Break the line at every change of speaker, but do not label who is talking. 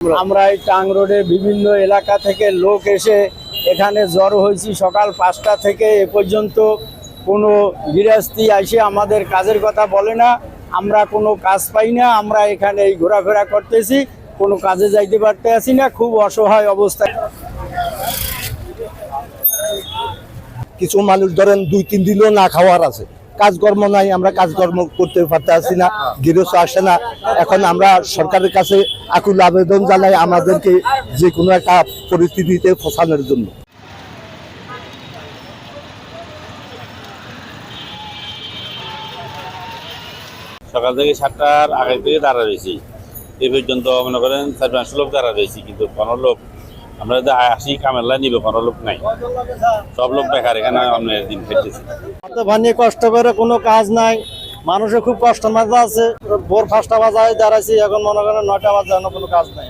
আমরা এই টাং রোডের বিভিন্ন এলাকা থেকে লোক এসে এখানে জ্বর হয়েছি। সকাল পাঁচটা থেকে এ পর্যন্ত কোনো গৃহস্থী এসে আমাদের কাজের কথা বলে না। আমরা কোনো কাজ পাই না। আমরা এখানে এই ঘোরাফেরা করতেছি। কোনো কাজে যাইতে পারতে আসি না। খুব অসহায় অবস্থায়
কিছু মানুষ ধরেন দুই তিন দিনও না খাওয়ার আছে। কাজকর্ম নাই, আমরা কাজকর্ম করতে পারতে আসি না, গৃহস্থ আসে না। এখন আমরা সরকারের কাছে আকুল আবেদন জানাই আমাদেরকে যে কোনো একটা পরিস্থিতিতে ফসানোর জন্য।
সকাল থেকে সাতটার আগে থেকে দাঁড়া রয়েছি। এ পর্যন্ত মনে করেন চার পাঁচশো লোক দাঁড়া রয়েছি, কিন্তু কোনো লোক আমরা যদি আসি কামেলা নিবে, কোনো লোক নাই। সব লোক বেকার, এখানে আমরা দিন খেটেছি
ভানিয়ে কষ্ট করে কোনো কাজ নাই। মানুষের খুব কষ্ট মাঝে আছে। ভোর পাঁচটা বাজায় দাঁড়াইছি, এখন মনে করেন নয়টা বাজে কোনো কাজ নাই।